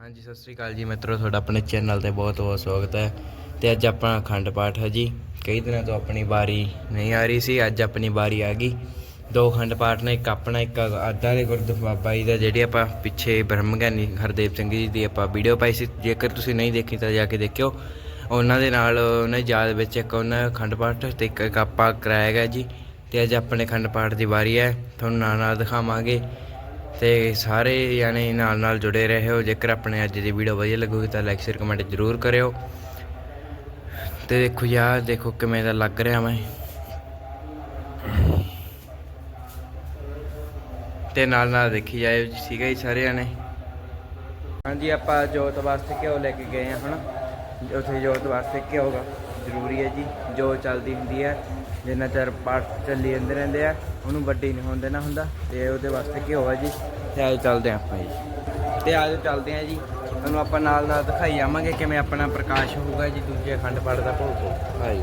ਹਾਂਜੀ, ਸਤਿ ਸ੍ਰੀ ਅਕਾਲ ਜੀ ਮਿੱਤਰੋ, ਤੁਹਾਡਾ ਆਪਣੇ ਚੈਨਲ ਤੇ ਬਹੁਤ ਬਹੁਤ ਸਵਾਗਤ ਹੈ। ਤੇ ਅੱਜ ਆਪਣਾ ਅਖੰਡ ਪਾਠ ਹੈ ਜੀ। ਕਈ ਦਿਨਾਂ ਤੋਂ ਆਪਣੀ ਵਾਰੀ ਨਹੀਂ ਆ ਰਹੀ ਸੀ, ਅੱਜ ਆਪਣੀ ਵਾਰੀ ਆ ਗਈ। ਦੋ ਅਖੰਡ ਪਾਠ ਨੇ, ਇੱਕ ਆਪਣਾ, ਇੱਕ ਅੱਧਾ ਦੇ ਗੁਰਦੁ ਬਾਬਾ ਜੀ ਦਾ, ਜਿਹੜੇ ਆਪਾਂ ਪਿੱਛੇ ਬ੍ਰਹਮ ਗਿਆਨੀ ਹਰਦੇਵ ਸਿੰਘ ਜੀ ਦੀ ਆਪਾਂ ਵੀਡੀਓ ਪਾਈ ਸੀ। ਜੇਕਰ ਤੁਸੀਂ ਨਹੀਂ ਦੇਖੀ ਤਾਂ ਜਾ ਕੇ ਦੇਖਿਓ। ਉਹਨਾਂ ਦੇ ਨਾਲ, ਉਹਨਾਂ ਦੀ ਯਾਦ ਵਿੱਚ ਇੱਕ ਉਹਨਾਂ ਦਾ ਅਖੰਡ ਪਾਠ ਤੇ ਇੱਕ ਇੱਕ ਆਪਾਂ ਕਰਾਇਆ ਗਿਆ ਜੀ। ਤੇ ਅੱਜ ਆਪਣੇ ਅਖੰਡ ਪਾਠ ਦੀ ਵਾਰੀ ਹੈ। ਤੁਹਾਨੂੰ ਨਾਲ ਨਾਲ ਦਿਖਾਵਾਂਗੇ। ਤੇ ਸਾਰੇ ਯਾਨੀ ਨਾਲ ਨਾਲ ਜੁੜੇ ਰਹੋ। ਜੇਕਰ ਆਪਣੇ ਅੱਜ ਦੀ ਵੀਡੀਓ ਵਧੀਆ ਲੱਗੂਗੀ ਤਾਂ ਲਾਈਕ ਸ਼ੇਅਰ ਕਮੈਂਟ ਜ਼ਰੂਰ ਕਰਿਓ। ਤੇ ਦੇਖੋ ਯਾਰ ਦੇਖੋ ਕਿਵੇਂ ਦਾ ਲੱਗ ਰਿਹਾ ਮੈਂ। ਤੇ ਨਾਲ ਨਾਲ ਦੇਖੀ ਜਾਇਓ ਜੀ, ਠੀਕ ਹੈ ਜੀ ਸਾਰੇ ਜਾਣੇ ਹਾਂਜੀ ਆਪਾਂ ਜੋਤ ਵਾਸਤੇ ਘਿਓ ਲੈ ਕੇ ਗਏ ਹਾਂ ਹੁਣ ਉੱਥੇ ਜੋਤ ਵਾਸਤੇ ਘਿਓ ਜ਼ਰੂਰੀ ਹੈ ਜੀ। ਜੋ ਚੱਲਦੀ ਹੁੰਦੀ ਹੈ। ਜਿੰਨਾ ਚਿਰ ਪਾਠ ਚੱਲੀ ਜਾਂਦੇ ਰਹਿੰਦੇ ਆ ਉਹਨੂੰ ਵੱਡੀ ਨਹੀਂ ਹੋਣ ਦੇਣਾ ਹੁੰਦਾ ਤੇ ਉਹਦੇ ਵਾਸਤੇ ਘਿਓ ਹੈ ਜੀ। ਤੇ ਆਜੋ ਚੱਲਦੇ ਹਾਂ ਆਪਾਂ ਜੀ। ਤੇ ਆਜੋ ਚੱਲਦੇ ਹਾਂ ਜੀ ਤੁਹਾਨੂੰ ਆਪਾਂ ਨਾਲ ਨਾਲ ਦਿਖਾਈ ਜਾਵਾਂਗੇ ਕਿਵੇਂ ਆਪਣਾ ਪ੍ਰਕਾਸ਼ ਹੋਊਗਾ ਜੀ ਦੂਜੇ ਅਖੰਡ ਪਾਠ ਦਾ ਭੋਗ। ਹਾਂ ਜੀ।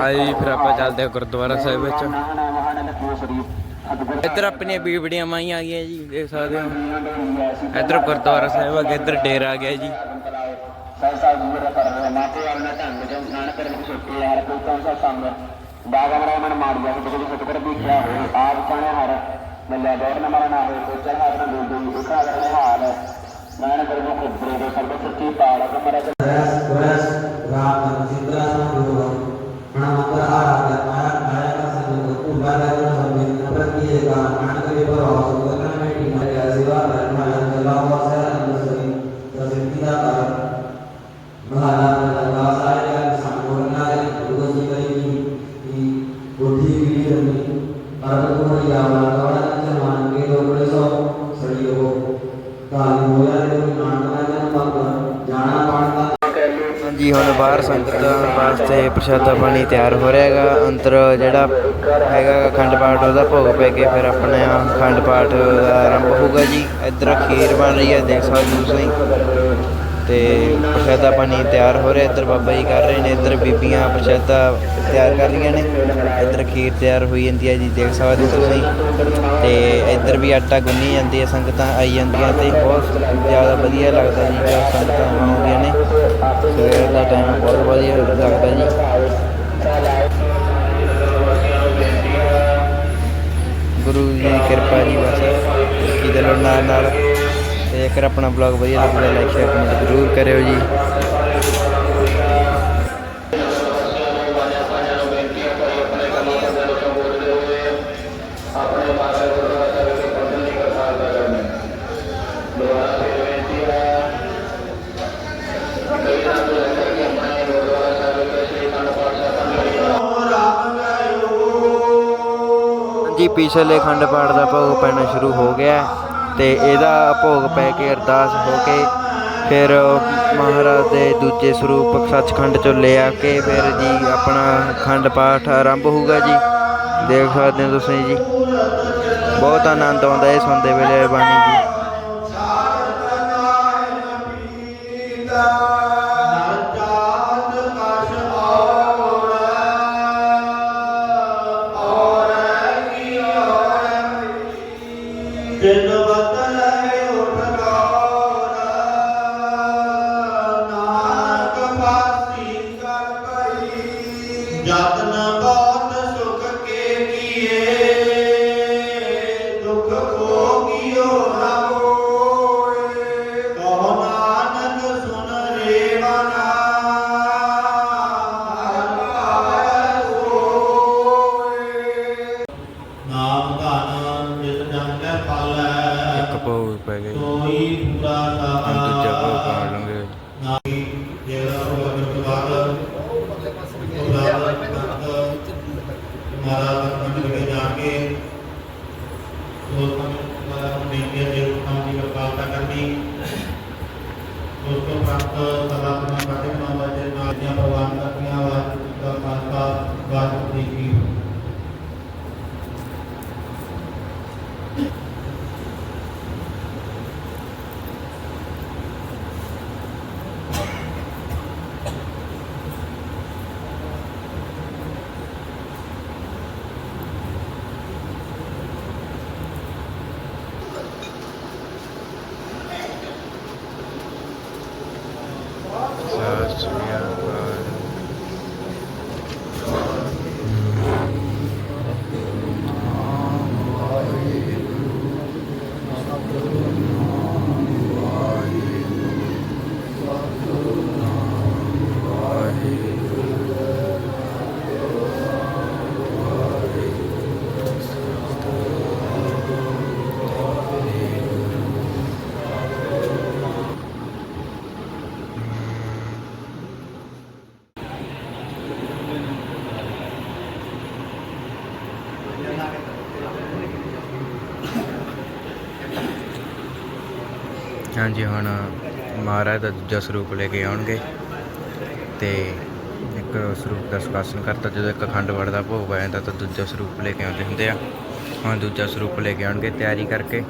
ਆਈ ਫਿਰ ਆਪਾਂ ਚੱਲਦੇ ਹਾਂ ਗੁਰਦੁਆਰਾ ਸਾਹਿਬ ਵਿੱਚ। ਇੱਧਰ ਆਪਣੀਆਂ ਬੀਬੜੀਆਂ ਮਾਈਆਂ ਆ ਗਈਆਂ ਜੀ ਦੇਖ ਸਕਦੇ ਹੋ। ਇੱਧਰ ਗੁਰਦੁਆਰਾ ਸਾਹਿਬ ਆ ਗਿਆ ਇੱਧਰ ਡੇਰਾ ਆ ਗਿਆ ਜੀ। ਸਹਿਸਾ ਗੁਰ ਕਰ ਰਿਹਾ ਮਾਤੇ ਵਾਲ ਨਾ ਢੰਗ ਜੋ ਨਾਨਕ ਰੰਗ ਛੋਟੇ ਯਾਰ, ਕੋਈ ਕੌਣ ਸਾ ਸੰਗ ਬਾਗਾ ਮਰਾ ਮਨ ਮਾਰ ਗਿਆ ਕਿ ਜਿਹੜੇ ਸਤਕਰ ਵੀ ਕਿਆ ਹੋ Jana, ਹਾਂਜੀ ਹੁਣ ਬਾਹਰ ਸੰਗਤਾਂ ਵਾਸਤੇ ਪ੍ਰਸ਼ਾਦਾ ਪਾਣੀ ਤਿਆਰ ਹੋ ਰਿਹਾ ਹੈਗਾ। ਅੰਦਰ ਜਿਹੜਾ ਹੈਗਾ ਅਖੰਡ ਪਾਠ ਉਹਦਾ ਭੋਗ ਪੈ ਕੇ ਫਿਰ ਆਪਣੇ ਅਖੰਡ ਪਾਠ ਦਾ ਆਰੰਭ ਹੋਊਗਾ ਜੀ। ਇੱਧਰ ਖੀਰ ਬਣ ਰਹੀ ਹੈ ਦੇਖ ਸਕਦੇ ਤੁਸੀਂ। ਤੇ ਪ੍ਰਸ਼ਾਦਾ ਪਾਣੀ ਤਿਆਰ ਹੋ ਰਿਹਾ, ਇੱਧਰ ਬਾਬਾ ਜੀ ਕਰ ਰਹੇ ਨੇ, ਇੱਧਰ ਬੀਬੀਆਂ ਪ੍ਰਸ਼ਾਦਾ ਤਿਆਰ ਕਰ ਰਹੀਆਂ ਨੇ, ਇੱਧਰ ਖੀਰ ਤਿਆਰ ਹੋਈ ਜਾਂਦੀ ਹੈ ਜੀ, ਦੇਖ ਸਕਦੇ ਤੁਸੀਂ। ਤੇ ਇੱਧਰ ਵੀ ਆਟਾ ਗੁੰਨੀ ਜਾਂਦੀ ਹੈ, ਸੰਗਤਾਂ ਆਈ ਜਾਂਦੀਆਂ ਤੇ ਬਹੁਤ ਜ਼ਿਆਦਾ ਵਧੀਆ ਲੱਗਦਾ ਜੀ ਜਦ ਸੰਗਤਾਂ ਆਉਂਦੀਆਂ ਨੇ। ਸਵੇਰ ਦਾ ਟਾਈਮ ਬਹੁਤ ਵਧੀਆ ਲੱਗਦਾ ਜੀ। ਗੁਰੂ ਜੀ ਦੀ ਕਿਰਪਾ ਜੀ ਬਸ ਕੀ ਦੇ ਨਾਲ ਨਾਲ ਜੇਕਰ ਆਪਣਾ ਬਲੌਗ ਵਧੀਆ ਲੱਗਦਾ ਲਾਈਕ ਸ਼ੇਅਰ ਕਮੈਂਟ ਜ਼ਰੂਰ ਕਰਿਓ ਜੀ। ਜੀ ਪਿਛਲੇ ਖੰਡ ਪਾਠ ਦਾ ਭੋਗ ਪੈਣਾ ਸ਼ੁਰੂ ਹੋ ਗਿਆ। ਹੈ ਤੇ ਇਹਦਾ ਭੋਗ ਪੈ ਕੇ ਅਰਦਾਸ ਹੋ ਕੇ ਫਿਰ ਮਹਾਰਾਜ ਦੇ ਦੂਜੇ ਸਰੂਪ ਸੱਚਖੰਡ ਚੋਂ ਲੈ ਆ ਕੇ ਫਿਰ ਜੀ ਆਪਣਾ ਖੰਡ ਪਾਠ ਆਰੰਭ ਹੋਊਗਾ ਜੀ। ਦੇਖ ਸਕਦੇ ਹੋ ਤੁਸੀਂ ਜੀ। ਬਹੁਤ ਆਨੰਦ ਆਉਂਦਾ ਇਹ ਸੁਣਦੇ ਵੇਲੇ ਬਾਣੀ ਜੀ। ਤਿੰਨ ਬਤਲੇ ਪੈ ਪੂਰਾ ਦੂਜਾ ਭੋਗ ਲਾਂਗੇ। ਜਿਹੜਾ ਉਹ ਅਮਰਤ ਜਾ ਕੇ ਜੇ ਦੀ ਕਿਰਪਾਲਤਾ ਕਰਨੀ। ਉਸ ਤੋਂ ਪ੍ਰਾਪਤ ਸਦਾ ਆਪਣਾ ਵਾਜੇ ਨਾਲ ਦੀਆਂ ਪ੍ਰਵਾਨ ਕਰਨੀਆਂ ਕੀ ਹਾਂਜੀ, ਹੁਣ ਮਹਾਰਾਜ ਦਾ ਦੂਜਾ ਸਰੂਪ ਲੈ ਕੇ ਆਉਣਗੇ ਤੇ ਇੱਕ ਸਰੂਪ ਦਾ ਸੁਖਾਸਨ ਕਰਤਾ, ਜਦੋਂ ਇੱਕ ਅਖੰਡ ਪਾਠ ਦਾ ਭੋਗ ਆ ਜਾਂਦਾ ਤਾਂ ਦੂਜਾ ਸਰੂਪ ਲੈ ਕੇ ਆਉਂਦੇ ਹੁੰਦੇ ਆ। ਹੁਣ ਦੂਜਾ ਸਰੂਪ ਲੈ ਕੇ ਆਉਣਗੇ ਤਿਆਰੀ ਕਰਕੇ।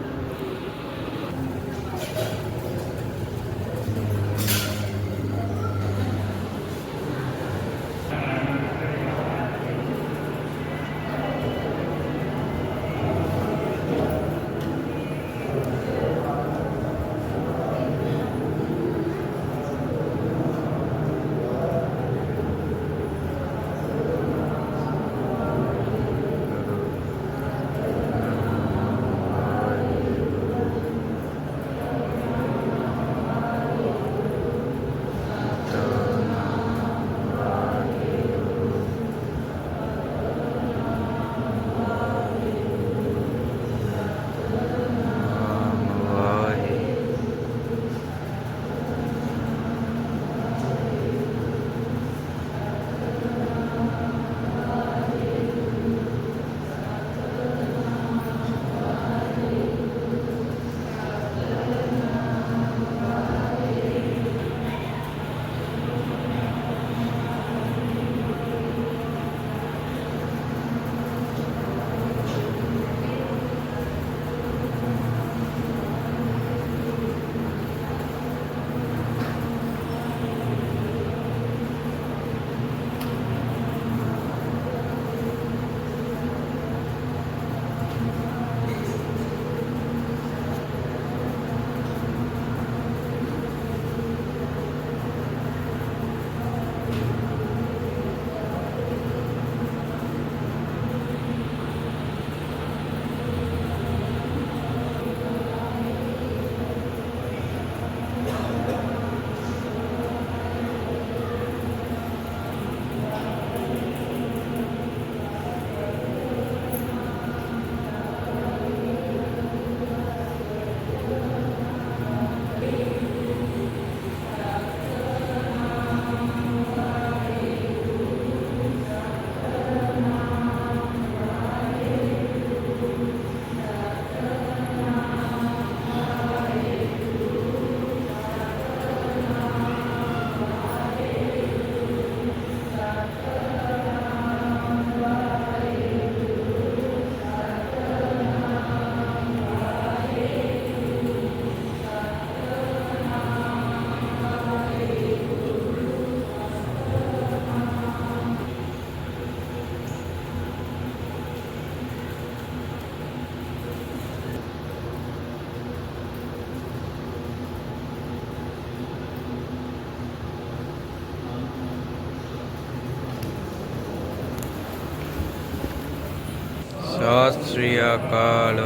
ਸਤਿ ਸ੍ਰੀ ਅਕਾਲ।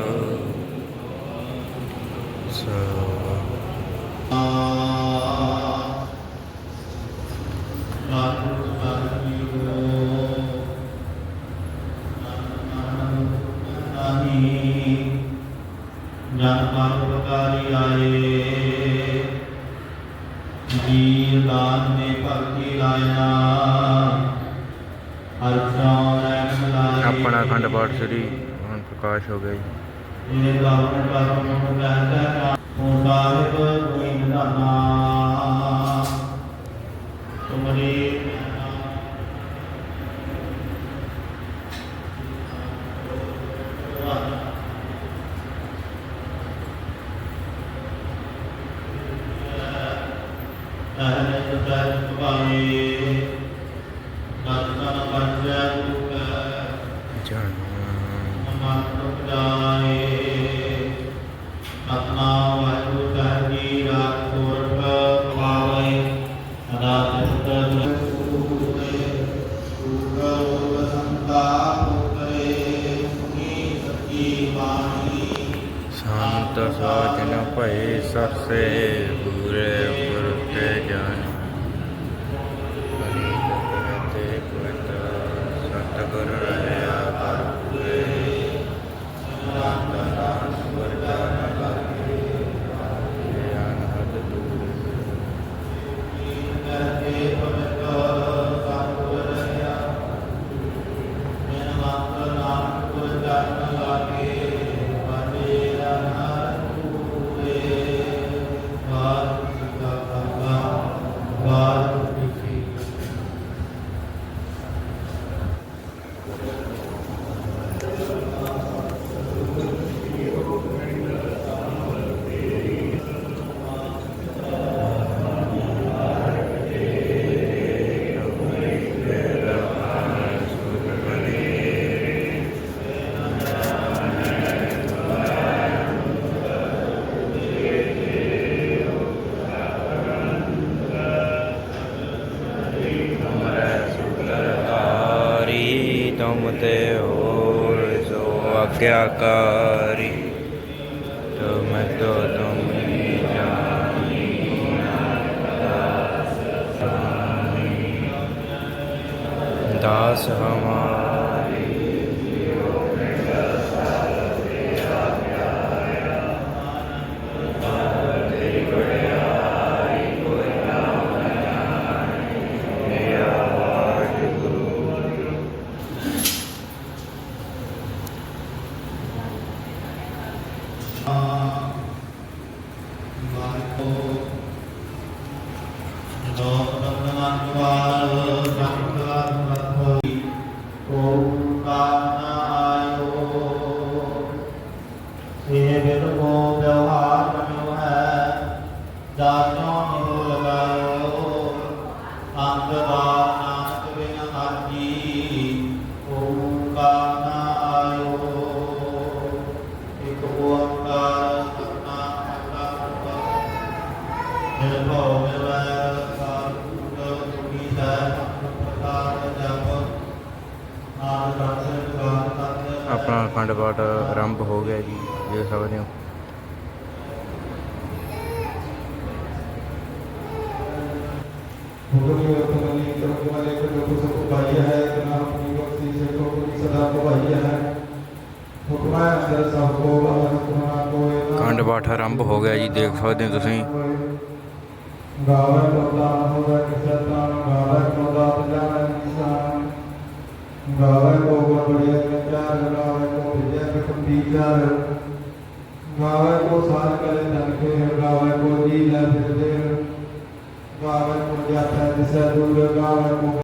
ਸੋ ਜਨ ਪਰਉਪਕਾਰੀ ਆਏ ਜੀਵ ਦਾਨ ਮੇ ਭਗਤੀ ਲਾਇਨਾ ਹਰ ਚਾਉ ਰਹਿਮ ਆਪਣਾ ਅਖੰਡ ਪਾਠ ਸ੍ਰੀ ਪ੍ਰਕਾਸ਼ ਹੋ ਗਿਆ ਜੀ। ਇਹ ਲਾਉਣ ਕਰਮ ਨੂੰ ਕਹਿੰਦਾ ਹੂੰ ਸਾਹਿਬ ਕੋਈ ਨਿਧਾਨਾ ਸੰਤ ਸਾਜਨ ਭਏ ਸਰਸੇ ਪੂਰੇ ਪੁਰਤੇ ਜਾਨ ਬਲੀ ਜਗਤੇ ਪੁੱਤ ਸਤਿਗੁਰ ਦਾਸ ਹਮਾਰੇ ਆਪਣਾ ਅਖੰਡ ਪਾਠ ਆਰੰਭ ਹੋ ਗਿਆ ਜੀ ਦੇਖ ਸਕਦੇ ਹੋ। ਅਖੰਡ ਪਾਠ ਆਰੰਭ ਹੋ ਗਿਆ ਜੀ ਦੇਖ ਸਕਦੇ ਹੋ ਤੁਸੀਂ। ਗਾਵੇ ਕੋਦਾ ਹੋਵੇ ਕਿਸੇ ਤਾਂ ਗਾਵੇ ਕੋ ਗੁਣ ਵਿਚਾਰ ਗਾਵੇ ਕੋ ਵਿਦਿਆ ਕਟਮ ਵਿਚਾਰ ਗਾਵੇ ਕੋ ਸਾਰ ਕਰੇ ਧਨ ਕੇ ਗਾਵੇ ਕੋ ਜੀ ਲੈ ਫਿਰਦੇ। ਗਾਵੇ ਕੋ ਜਾਤਾ ਦਿਸਾ ਦੂਰ, ਗਾਵੇ ਕੋ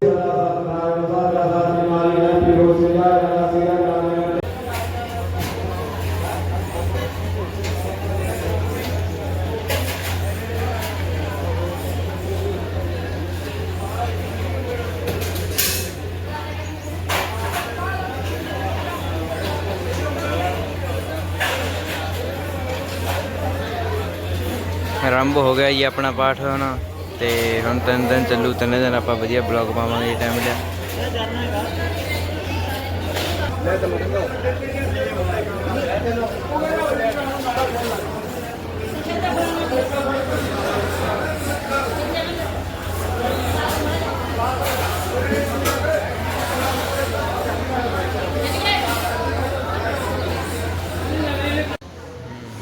ਆਰੰਭ ਹੋ ਗਿਆ ਜੀ ਆਪਣਾ ਪਾਠ ਹੁਣ। ਤੇ ਹੁਣ ਤਿੰਨ ਦਿਨ ਚੱਲੂ, ਤਿੰਨ ਦਿਨ ਆਪਾਂ ਵਧੀਆ ਬਲੌਗ ਪਾਵਾਂਗੇ ਟਾਈਮ ਲਿਆ।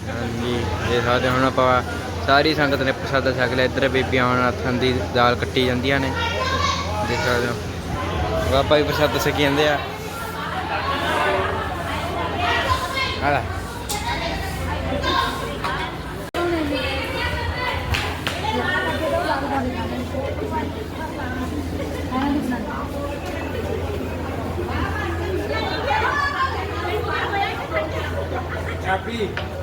ਹਾਂਜੀ, ਇਹ ਸਾਡੇ ਹੁਣ ਆਪਾਂ ਸਾਰੀ ਸੰਗਤ ਨੇ ਪ੍ਰਸਾਦਾ ਛਕ ਲਿਆ। ਇੱਧਰ ਬੀਬੀਆਂ ਹੁਣ ਦੀ ਦਾਲ ਕੱਟੀ ਜਾਂਦੀਆਂ ਨੇ। ਦੇਖ ਸਕਦੇ ਹੋ। ਬਾਬਾ ਜੀ ਪ੍ਰਸਾਦ ਛਕੀ ਜਾਂਦੇ ਆ। ਆਲਾ Hadi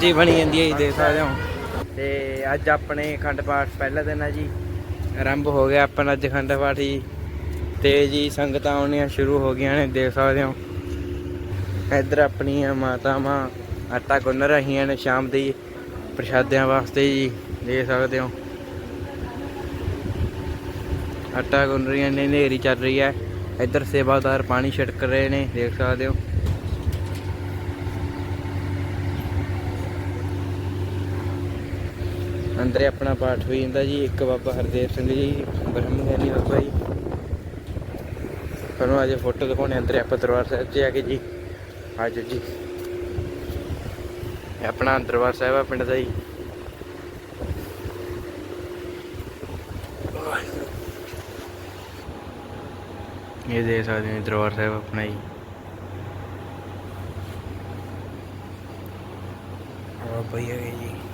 ਸਬਜ਼ੀ ਬਣੀ ਜਾਂਦੀ ਹੈ ਜੀ, ਦੇਖ ਸਕਦੇ ਹੋ। ਤੇ ਅੱਜ ਆਪਣੇ ਅਖੰਡ ਪਾਠ ਪਹਿਲਾ ਦਿਨ ਹੈ ਜੀ। ਆਰੰਭ ਹੋ ਗਿਆ ਆਪਣਾ ਅੱਜ ਅਖੰਡ ਪਾਠ ਜੀ। ਤੇ ਜੀ ਸੰਗਤਾਂ ਆਉਣੀਆਂ ਸ਼ੁਰੂ ਹੋ ਗਈਆਂ ਨੇ, ਦੇਖ ਸਕਦੇ ਹੋ। ਇੱਧਰ ਆਪਣੀਆਂ ਮਾਤਾਵਾਂ ਆਟਾ ਗੁੰਨ ਰਹੀਆਂ ਨੇ ਸ਼ਾਮ ਦੀ ਪ੍ਰਸ਼ਾਦਿਆਂ ਵਾਸਤੇ ਜੀ, ਦੇਖ ਸਕਦੇ ਹੋ। ਆਟਾ ਗੁੰਨ ਰਹੀਆਂ ਨੇ, ਹਨੇਰੀ ਚੱਲ ਰਹੀ ਹੈ। ਇੱਧਰ ਸੇਵਾਦਾਰ ਪਾਣੀ ਛਿੜਕ ਰਹੇ ਨੇ, ਦੇਖ ਸਕਦੇ ਹੋ। ਅੰਦਰ ਆਪਣਾ ਪਾਠ ਹੋਈ ਜਾਂਦਾ ਜੀ, ਇੱਕ ਬਾਬਾ ਹਰਦੇਵ ਸਿੰਘ ਜੀ ਬ੍ਰਹਮ ਗਿਆਨੀ ਬਾਬਾ ਜੀ। ਤੁਹਾਨੂੰ ਅੱਜ ਫੋਟੋ ਦਿਖਾਉਣੇ ਅੰਦਰ ਆਪਾਂ ਦਰਬਾਰ ਸਾਹਿਬ 'ਚ ਆ ਕੇ ਜੀ। ਆਜੋ ਜੀ। ਆਪਣਾ ਦਰਬਾਰ ਸਾਹਿਬ ਆ, ਪਿੰਡ ਦਾ ਜੀ। ਇਹ ਦੇਖ ਸਕਦੇ ਹੋ ਦਰਬਾਰ ਸਾਹਿਬ ਆਪਣਾ ਜੀ। ਆ ਜੀ ਤੇ ਹਾਂਜੀ ਅੰਦਰ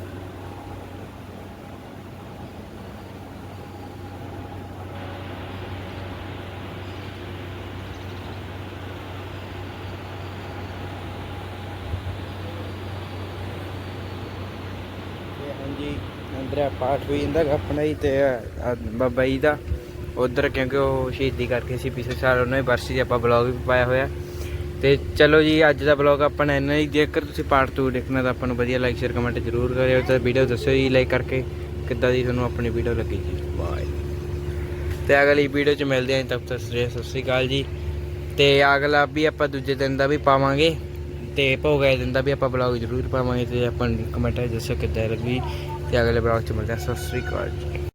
ਆ, ਪਾਠ ਵੀ ਜਾਂਦਾ ਆਪਣਾ ਹੀ ਤੇ ਬਾਬਾ ਜੀ ਦਾ। ਉਧਰ ਕਿਉਂਕਿ ਉਹ ਸ਼ਹੀਦੀ ਕਰਕੇ ਸੀ, ਪਿਛਲੇ ਸਾਲ ਉਹਨਾਂ ਦੀ ਬਰਸੀ 'ਤੇ ਆਪਾਂ ਬਲੌਗ ਵੀ ਪਾਇਆ ਹੋਇਆ। ਤੇ ਚਲੋ ਜੀ, ਅੱਜ ਦਾ ਬਲੌਗ ਆਪਾਂ ਨੇ ਇੰਨਾ ਹੀ। ਜੇਕਰ ਤੁਸੀਂ ਪਾਰਟ 2 ਦੇਖਣਾ ਤਾਂ ਆਪਾਂ ਨੂੰ ਵਧੀਆ ਲਾਈਕ ਸ਼ੇਅਰ ਕਮੈਂਟ ਜ਼ਰੂਰ ਕਰਿਓ। ਤੇ ਵੀਡੀਓ ਦੱਸਿਓ ਜੀ ਲਾਈਕ ਕਰਕੇ ਕਿੱਦਾਂ ਦੀ ਤੁਹਾਨੂੰ ਆਪਣੀ ਵੀਡੀਓ ਲੱਗੀ ਜੀ। ਬਾਏ ਤੇ ਅਗਲੀ ਵੀਡੀਓ 'ਚ ਮਿਲਦੇ ਆਂ ਤਬ ਤੱਕ ਸਤਿ ਸ਼੍ਰੀ ਅਕਾਲ ਜੀ। ਤੇ ਅਗਲਾ ਵੀ ਆਪਾਂ ਦੂਜੇ ਦਿਨ ਦਾ ਵੀ ਪਾਵਾਂਗੇ। ਤੇ ਭੋਗੇ ਦਿਨ ਦਾ ਵੀ ਆਪਾਂ ਬਲੌਗ ਜ਼ਰੂਰ ਪਾਵਾਂਗੇ। ਤੇ ਆਪਾਂ ਕਮੈਂਟਾਂ 'ਚ ਦੱਸਿਓ ਕਿੱਦਾਂ ਲੱਗੀ। ਤੇ ਅਗਲੇ ਬਲੌਗ 'ਚ ਮਿਲਦੇ